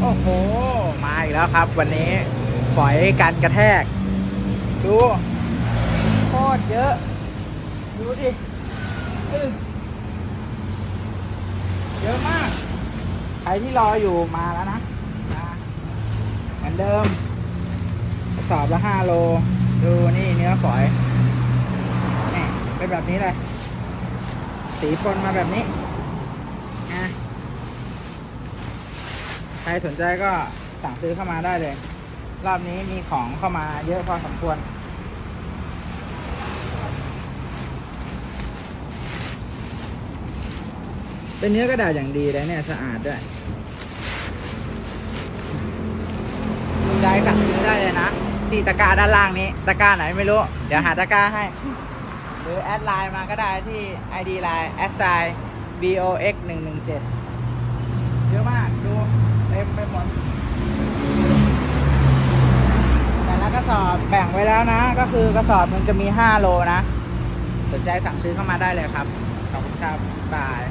โอ้โห มาอีกแล้วครับ วันนี้ฝอยกันกระแทก ดูโคตรเยอะ ดูดิเยอะมาก ใครที่รออยู่มาแล้วนะเหมือนเดิมกระสอบละห้าโล ดูนี่เนื้อฝอยนี่เป็นแบบนี้เลย สีปนมาแบบนี้นะ ใครสนใจก็สั่งซื้อเข้ามาได้เลย รอบนี้มีของเข้ามาเยอะพอสมควร เป็นเนื้อกระดาษอย่างดีเลยเนี่ยสะอาดด้วยคุณยายสั่งซื้อได้เลยนะที่ตะกร้าด้านล่างนี้ ตะกร้าไหนไม่รู้ เดี๋ยวหาตะกร้าให้ หรือแอดไลน์มาก็ได้ที่ ID ไลน์แอดไซน์ box 1 1 7เยอะมากดู เต็มไปหมดแต่ละกระสอบแบ่งไว้แล้วนะ ก็คือกระสอบมันจะมี 5 โลนะสนใจสั่งซื้อเข้ามาได้เลยครับ ขอบคุณครับบาย